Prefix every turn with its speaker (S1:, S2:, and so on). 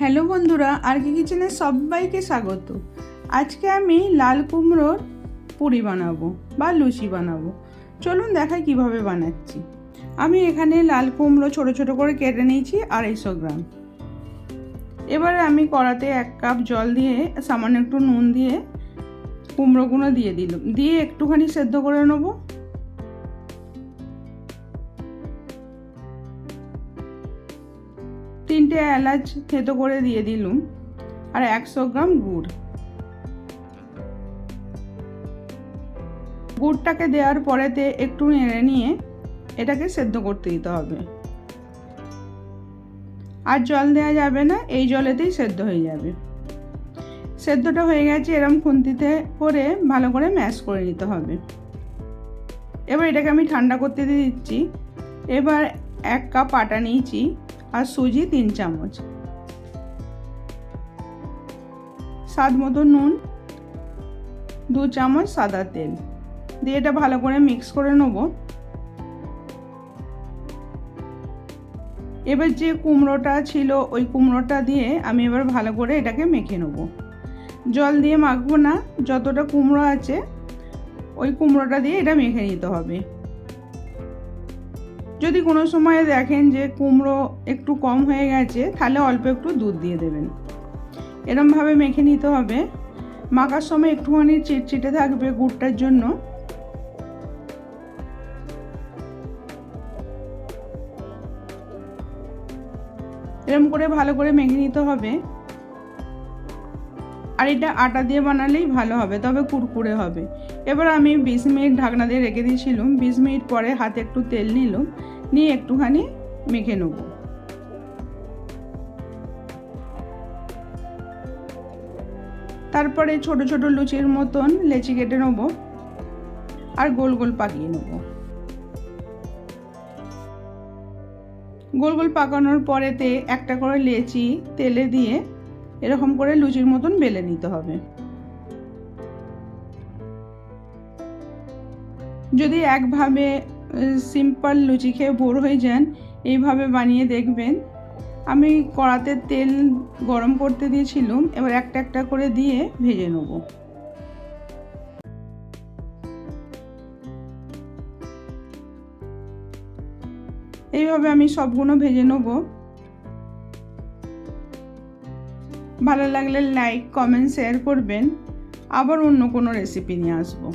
S1: Hello বন্ধুরা আর কি কিচেনে সবাইকে স্বাগত। আজকে আমি লাল কুমড়োর পুরি বানাবো বা লুচি বানাবো। চলুন দেখাই কীভাবে বানাচ্ছি। আমি এখানে লাল কুমড়ো ছোট ছোট করে কেটে নিয়েছি আড়াইশো গ্রাম। এবারে আমি কড়াতে এক কাপ জল দিয়ে, সামান্য একটু নুন দিয়ে কুমড়োগুলো দিয়ে দিলাম। দিয়ে একটুখানি সেদ্ধ করে নেব। তিনটে এলাচ থেতো করে দিয়ে দিলুম আর একশো গ্রাম গুড়। গুড়টাকে দেওয়ার পরেতে একটু নেড়ে নিয়ে এটাকে সেদ্ধ করতে দিতে হবে। আর জল দেওয়া যাবে না, এই জলেতেই সেদ্ধ হয়ে যাবে। সেদ্ধটা হয়ে গেছে এরম খুন্তিতে করে ভালো করে ম্যাশ করে নিতে হবে। এবার এটাকে আমি ঠান্ডা করতে দিয়ে দিচ্ছি। এবার এক কাপ আটা নিয়েছি। আর সুজি তিন চামচ। স্বাদ মতো নুন, দু চামচ সাদা তেল। দিয়ে এটা ভালো করে মিক্স করে নেব। এবার যে কুমড়োটা ছিল, ওই কুমড়োটা দিয়ে আমি এবার ভালো করে এটাকে মেখে নেব। জল দিয়ে মাখবো না, যতটা কুমড়ো আছে, ওই কুমড়োটা দিয়ে এটা মেখে নিতে হবে। যদি কোনো সময় দেখেন যে কুমড়ো একটু কম হয়ে গেছে, তাহলে অল্প একটু দুধ দিয়ে দেবেন। এরমভাবে মেখে নিতে হবে। মাখার সময় একটুখানি চিটচিটে থাকবে গুড়টার জন্য। এরম করে ভালো করে মেখে নিতে হবে। আর এটা আটা দিয়ে বানালেই ভালো হবে, তবে কুরকুরে হবে। এবার আমি বিশ মিনিট ঢাকনা দিয়ে রেখে দিয়েছিলাম, বিশ মিনিট পরে হাতে একটু তেল নিলাম, নিয়ে একটুখানি মেখে নেব। তারপরে ছোট ছোট লুচির মতন লেচি কেটে নেব আর গোল গোল পাকিয়ে নেব। গোল গোল পাকানোর পরেতে একটা করে লেচি তেলে দিয়ে এরকম করে লুচির মতন বেলে নিতে হবে। যদি একভাবে সিম্পল লুচি খেয়ে বোর হয়ে যান, এইভাবে বানিয়ে দেখবেন। আমি কড়াতে তেল গরম করতে দিয়েছিলাম, এবার একটা একটা করে দিয়ে ভেজে নেব। এইভাবে আমি সবগুলো ভেজে নেব। ভালো লাগলে লাইক কমেন্ট শেয়ার করবেন। আবার অন্য কোনো রেসিপি নিয়ে আসব।